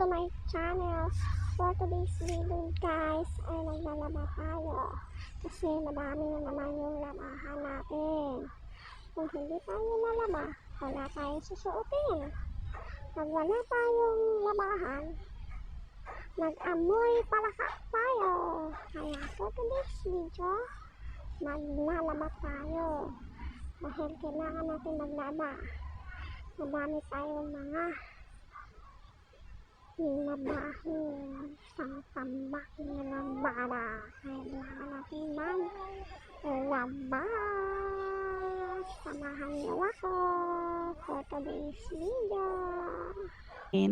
to my channel. For today's video guys, ay naglalaba tayo. Kasi madami na naman yung labahan natin. Kung hindi tayo nalaba, wala tayong susuotin. Pag wala tayong labahan, mag-amoy palaka tayo. Kaya for today's video, maglalaba tayo. Dahil kailangan natin maglaba. Madami tayong mga labahin sa tambak na lambada. Kailangan natin maglaba. Samahan niyo ako for today's video.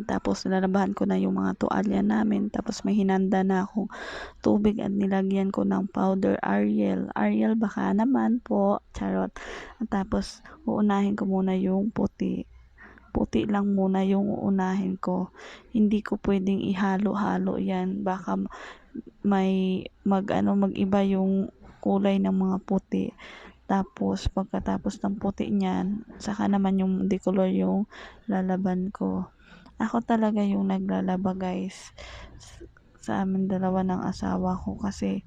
Tapos nilalabahan ko na yung mga tuwalya namin. Tapos may hinanda na akong tubig at nilagyan ko ng powder Ariel. Ariel baka naman po. Charot. At tapos uunahin ko muna yung puti. Puti lang muna yung uunahin ko. Hindi ko pwedeng ihalo-halo yan. Baka may mag ano mag-iba yung kulay ng mga puti. Tapos pagkatapos ng puti niyan, saka naman yung decolor yung lalaban ko. Ako talaga yung naglalaba guys sa amin dalawa ng asawa ko kasi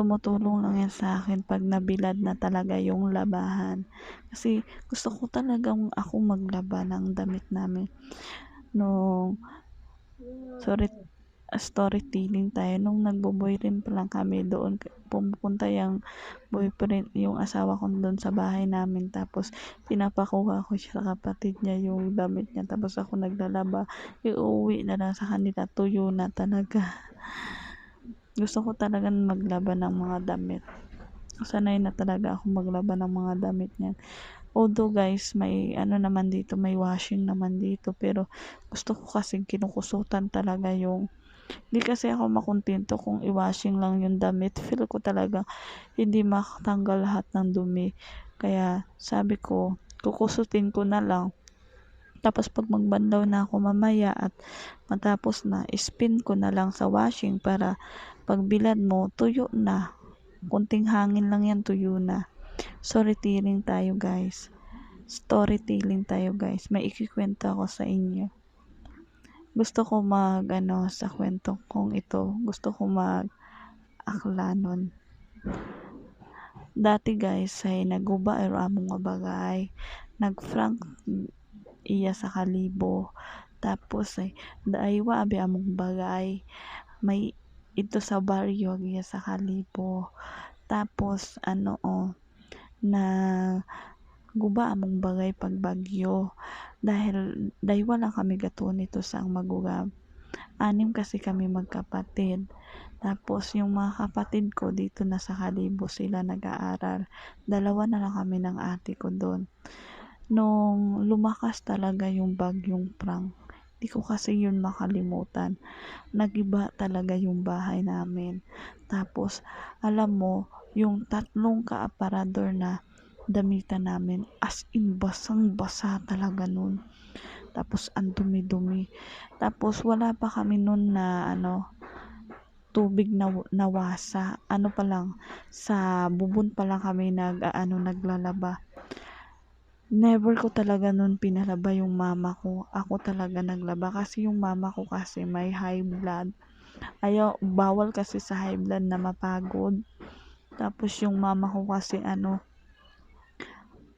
tumutulong lang yan sa akin pag nabilad na talaga yung labahan. Kasi gusto ko talagang ako maglaba ng damit namin. Nung, sorry, storytelling tayo. Nung nagbo-boyfriend pa lang kami doon, pumupunta yung boyfriend, yung asawa ko doon sa bahay namin. Tapos, pinapakuha ko siya sa kapatid niya yung damit niya. Tapos ako naglalaba. Iuwi na lang sa kanila. Tuyo na talaga. Gusto ko talaga maglaba ng mga damit. Sanay na talaga ako maglaba ng mga damit niyan. Although guys, may ano naman dito, may washing naman dito. Pero gusto ko kasi kinukusutan talaga yung hindi kasi ako makontento kung i-washing lang yung damit. Feel ko talaga hindi makatanggal lahat ng dumi. Kaya sabi ko, kukusutin ko na lang. Tapos pag magbandaw na ako mamaya at matapos na, spin ko na lang sa washing para pag bilad mo, tuyo na. Kunting hangin lang yan, tuyo na. Storytelling tayo guys. Storytelling tayo guys. May ikikwento ako sa inyo. Gusto ko mag, ano, sa kwento kong ito, gusto ko mag akla nun. Dati guys, ay naguba ero among nga bagay. Nag-frank iya sa kalibo. Tapos ay daaywa abi among bagay. May ito sa baryo iya sa kalibo. Tapos ano oh, na guba among bagay pag bagyo. Dahil daywa lang kami gato nito sa ang magugab anim kasi kami magkapatid. Tapos yung mga kapatid ko dito na sa Kalibo sila nag-aaral. Dalawa na lang kami ng ate ko doon. Nung lumakas talaga yung bagyong prang di ko kasi yun makalimutan. Nagiba talaga yung bahay namin. Tapos alam mo yung tatlong kaaparador na damitan namin as in basang basa talaga nun. Tapos ang dumi-dumi. Tapos wala pa kami nun na ano tubig na nawasa. Ano pa lang sa bubon pa lang kami nag ano naglalaba never ko talaga nun pinalaba yung mama ko. Ako talaga naglaba kasi yung mama ko kasi may high blood. Ayaw bawal kasi sa high blood na mapagod. Tapos yung mama ko kasi ano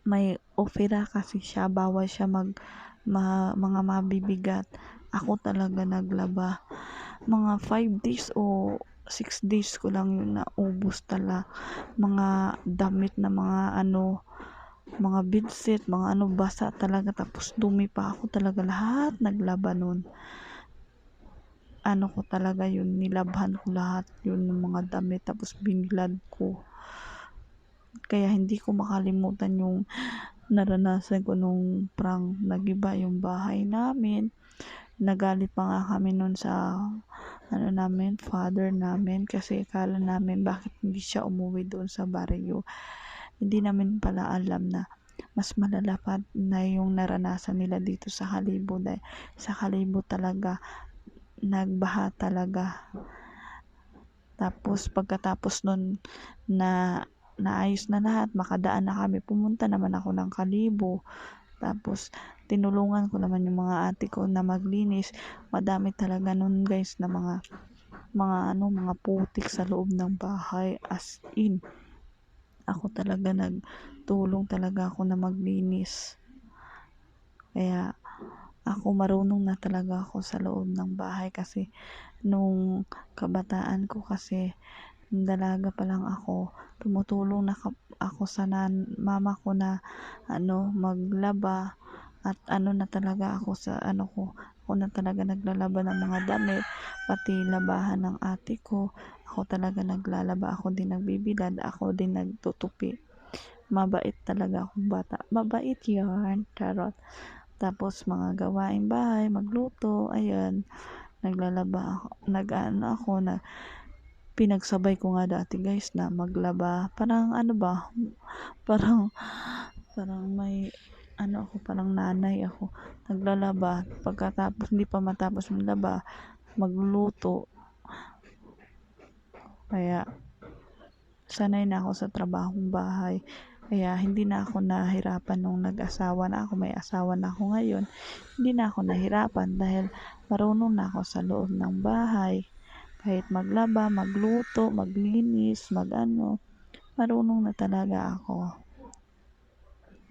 may opera kasi siya bawal siya mag ma, mga mabibigat. Ako talaga naglaba. Mga 5 days o 6 days ko lang yun naubos tala. Mga damit na mga ano mga bedsheet mga ano basa talaga. Tapos dumi pa ako talaga lahat. Naglaba nun. Ano ko talaga yun nilabhan ko lahat yun ng mga damit tapos binilad ko. Kaya hindi ko makalimutan yung naranasan ko nung prank. Nagiba yung bahay namin. Nagalit pa nga kami nun sa ano namin father namin. Kasi akala namin bakit hindi siya umuwi doon sa baryo hindi namin pala alam na mas malala pa na yung naranasan nila dito sa Kalibo dahil sa Kalibo talaga nagbaha talaga tapos pagkatapos nun na naayos na lahat, makadaan na kami. Pumunta naman ako ng Kalibo. Tapos, tinulungan ko naman yung mga ate ko na maglinis. Madami talaga nun guys na mga mga ano, mga putik sa loob ng bahay as in. Ako talaga nagtulong talaga ako na maglinis. Kaya ako marunong na talaga ako sa loob ng bahay kasi nung kabataan ko kasi dalaga pa lang ako tumutulong na ako sa nan- mama ko na ano maglaba at ano na talaga ako sa ano ko ako na talaga naglalaba ng mga damit pati labahan ng ate ko ako talaga naglalaba ako din nagbibilad ako din nagtutupi. Mabait talaga akong bata. Mabait yarn charot. Tapos mga gawaing bahay magluto ayan. Naglalaba ako nag ano ako na pinagsabay ko nga dati guys na maglaba. Parang ano ba? Parang parang may ano ako parang nanay ako. Naglalaba pagkatapos hindi pa matapos maglaba magluluto kaya sanay na ako sa trabahong bahay. Kaya hindi na ako nahirapan nung nag-asawa na ako. May asawa na ako ngayon. Hindi na ako nahirapan dahil marunong na ako sa loob ng bahay. Kahit maglaba, magluto, maglinis, magano marunong na talaga ako.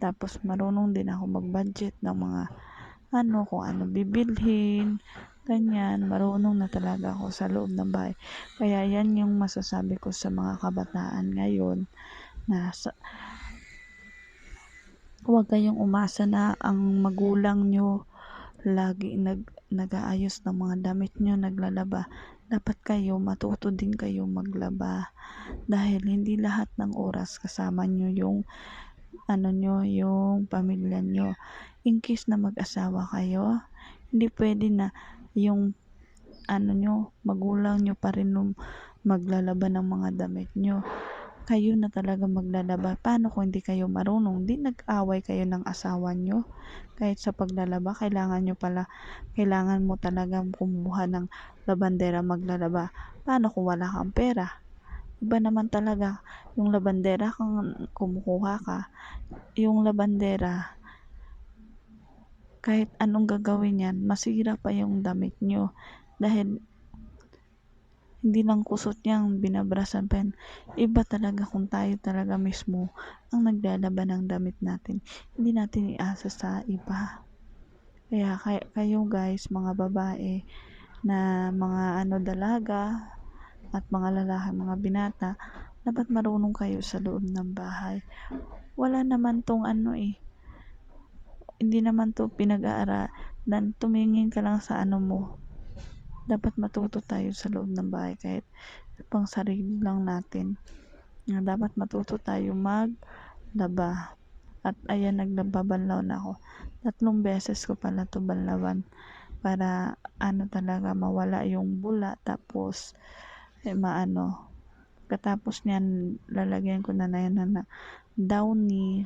Tapos marunong din ako mag-budget ng mga ano kung ano bibilhin ganyan marunong na talaga ako sa loob ng bahay. Kaya yan yung masasabi ko sa mga kabataan ngayon na sa, huwag kayong umasa na ang magulang nyo lagi nag nag-aayos ng mga damit nyo naglalaba. Dapat kayo matuto din kayo maglaba. Dahil hindi lahat ng oras kasama nyo yung ano nyo yung pamilya nyo. In case na mag-asawa kayo hindi pwede na yung ano nyo magulang nyo pa rin nung maglalaba ng mga damit nyo. Kayo na talaga maglalaba. Paano kung hindi kayo marunong? Di nag-away kayo ng asawa nyo. Kahit sa paglalaba kailangan nyo pala kailangan mo talaga kumuha ng labandera maglalaba. Paano kung wala kang pera? Iba naman talaga. Yung labandera kung kumukuha ka yung labandera kahit anong gagawin yan masira pa yung damit nyo dahil hindi lang kusot niyang binabrasan pa yan. Iba talaga kung tayo talaga mismo ang naglalaba ng damit natin. Hindi natin iasa sa iba. Kaya kay, kayo guys, mga babae na mga ano dalaga at mga lalaki, mga binata, dapat marunong kayo sa loob ng bahay. Wala naman tong ano eh. Hindi naman to pinag-aaralan. Tumingin ka lang sa ano mo, dapat matuto tayo sa loob ng bahay kahit pang sarili lang natin. Na dapat matuto tayo maglaba. At ayan naglababanlaw na ako. Tatlong beses ko pala to banlawan para ano talaga mawala yung bula. Tapos eh, maano katapos niyan lalagyan ko na na yan na downy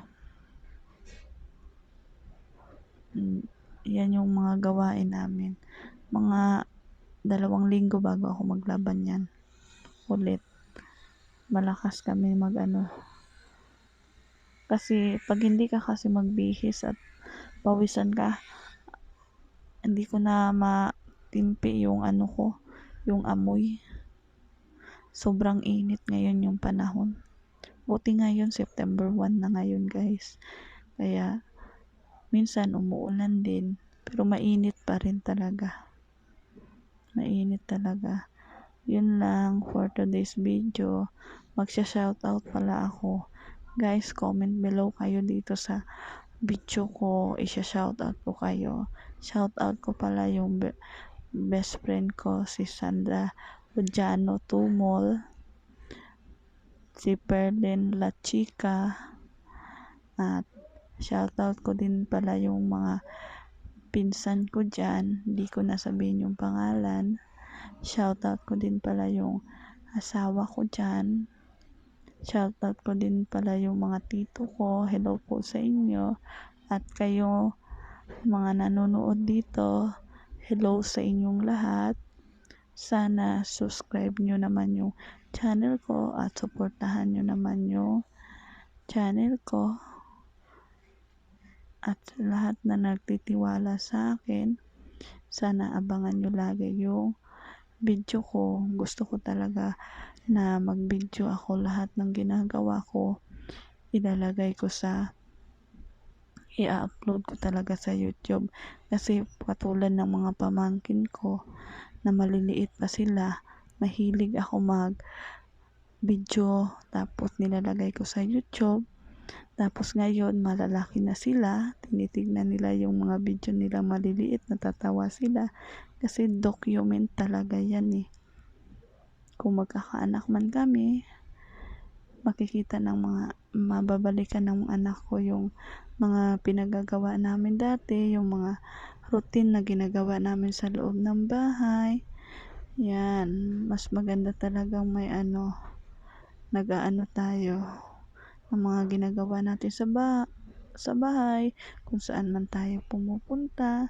yan yung mga gawain namin. Mga dalawang linggo bago ako maglaban yan. Ulit. Malakas kami mag ano. Kasi pag hindi ka kasi magbihis at pawisan ka hindi ko na matimpi yung ano ko yung amoy. Sobrang init ngayon yung panahon. Buti ngayon September 1 na ngayon guys. Kaya minsan umuulan din pero mainit pa rin talaga. Mainit talaga. Yun lang for today's video. Magsha shoutout pala ako. Guys comment below kayo dito sa video ko. Isha shoutout ko kayo. Shoutout ko pala yung be- best friend ko si Sandra Ojano Tumol si Perlin La Chica at shoutout ko din pala yung mga pinsan ko dyan, di ko nasabihin yung pangalan. Shoutout ko din pala yung asawa ko dyan. Shoutout ko din pala yung mga tito ko. Hello po sa inyo. At kayo, mga nanonood dito, hello sa inyong lahat. Sana subscribe nyo naman yung channel ko at suportahan nyo naman yung channel ko at lahat na nagtitiwala sa akin sana abangan nyo lagi yung video ko. Gusto ko talaga na mag-video ako. Lahat ng ginagawa ko ilalagay ko sa i-upload ko talaga sa YouTube. Kasi katulad ng mga pamangkin ko na maliliit pa sila mahilig ako mag video tapos nilalagay ko sa YouTube tapos ngayon malalaki na sila. Tinitignan nila yung mga video nila maliliit natatawa sila. Kasi document talaga yan eh. Kung magkakaanak man kami makikita ng mga mababalikan ng anak ko yung mga pinagagawa namin dati yung mga routine na ginagawa namin sa loob ng bahay. Yan mas maganda talagang may ano nag-aano tayo ng mga ginagawa natin sa ba sa bahay kung saan man tayo pumupunta.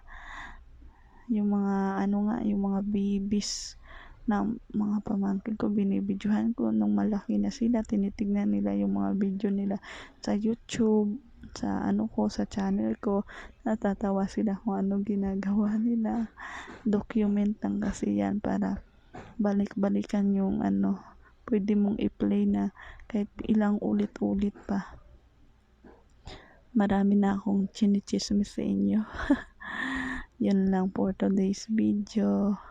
Yung mga ano nga yung mga babies ng mga pamangkin ko binibidyohan ko nung malaki na sila. Tinitignan nila yung mga video nila sa YouTube sa ano ko sa channel ko. Natatawa sila kung anong ginagawa nila. Document lang kasi yan para balik-balikan yung ano pwede mong i-play na kahit ilang ulit-ulit pa. Marami na akong chinichismis sa inyo. Yun lang for today's video